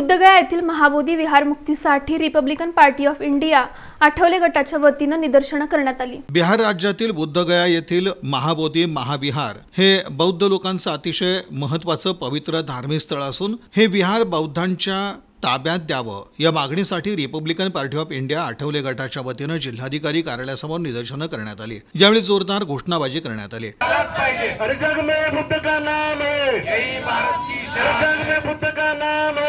बुद्धगया येथील महाबोधी विहार मुक्तीसाठी Republican Party of India Athawale गटाच्या वतीनं निदर्शनं करण्यात आली. बिहार राज्यातील बुद्धगया येथील महाबोधी महाविहार हे बौद्ध लोकांचं अतिशय महत्वाचं पवित्र धार्मिक स्थळ असून हे विहार बौद्धांच्या ताब्यात द्यावं या मागणीसाठी Republican Party of India Athawale गटाच्या वतीनं जिल्हाधिकारी कार्यालयासमोर निदर्शनं करण्यात आली. यावेळी जोरदार घोषणाबाजी करण्यात आली. जग में बुद्ध का नाम है. भारत की जग में बुद्ध का नाम है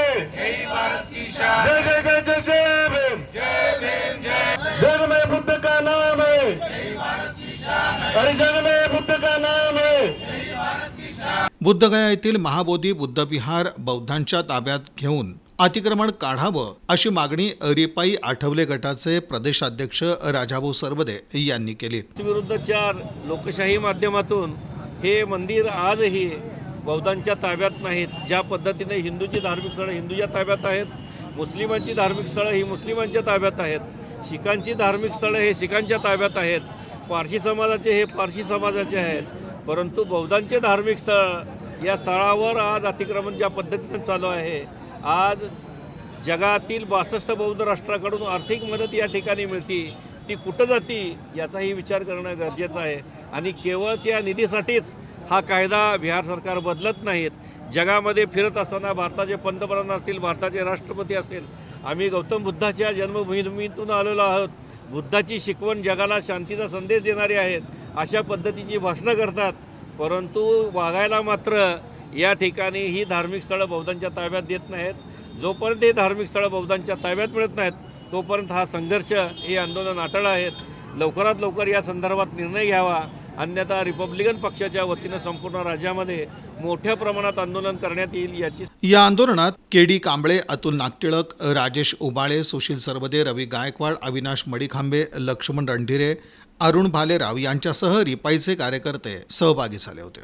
हर जग में बुद्ध का नाम है बुद्धगया येथील महाबोधी बुद्धविहार बौद्धांच्या ताब्यात घेऊन अतिक्रमण काढावं अशी मागणी रिपाई आठवले गटाचे प्रदेशाध्यक्ष राजाभाऊ सरवदे यांनी केली. विरुद्धच्या लोकशाही माध्यमातून हे मंदिर आजही बौद्धांच्या ताब्यात नाहीत. ज्या पद्धतीने हिंदूची धार्मिक स्थळं हिंदूच्या ताब्यात आहेत मुस्लिमांची धार्मिक स्थळं ही मुस्लिमांच्या ताब्यात आहेत. शिखांची धार्मिक स्थळं हे शिखांच्या ताब्यात आहेत. पारशी समाजाचे हे पारशी समाजाचे आहेत. परंतु बौद्धांचे धार्मिक स्थळ या स्थळावर आज अतिक्रमण ज्या पद्धतीने चालू आहे आज जगातील बासष्ट बौद्ध राष्ट्राकडून आर्थिक मदत या ठिकाणी मिळती ती कुठं जाती याचाही विचार करणं गरजेचं आहे. आणि केवळ त्या निधीसाठीच हा कायदा बिहार सरकार बदलत नाहीत. जगामध्ये फिरत असताना भारताचे पंतप्रधान असतील भारताचे राष्ट्रपती असतील आम्ही गौतम बुद्धाच्या जन्मभूमीतून आलेलो आहोत. बुद्धाची शिकवण जगाला शांतीचा संदेश देणारी आहेत अशा पद्धतीची भाषणं करतात. परंतु वागायला मात्र या ठिकाणी ही धार्मिक स्थळं बौद्धांच्या ताब्यात देत नाहीत. जोपर्यंत हे धार्मिक स्थळं बौद्धांच्या ताब्यात मिळत नाहीत तोपर्यंत हा संघर्ष हे आंदोलन अटळ आहेत. लवकरात लवकर या संदर्भात निर्णय घ्यावा. अन्यथा रिपब्लिकन पक्षाच्या वतीनं संपूर्ण राज्यामध्ये मोठ्या प्रमाणात आंदोलन करण्यात येईल याची या आंदोलनात के डी कांबळे अतुल नागटिळक राजेश उबाळे सुशील सरवदे रवी गायकवाड अविनाश मडिखांबे लक्ष्मण रणधीरे अरुण भालेराव यांच्यासह रिपाईचे कार्यकर्ते सहभागी झाले होते.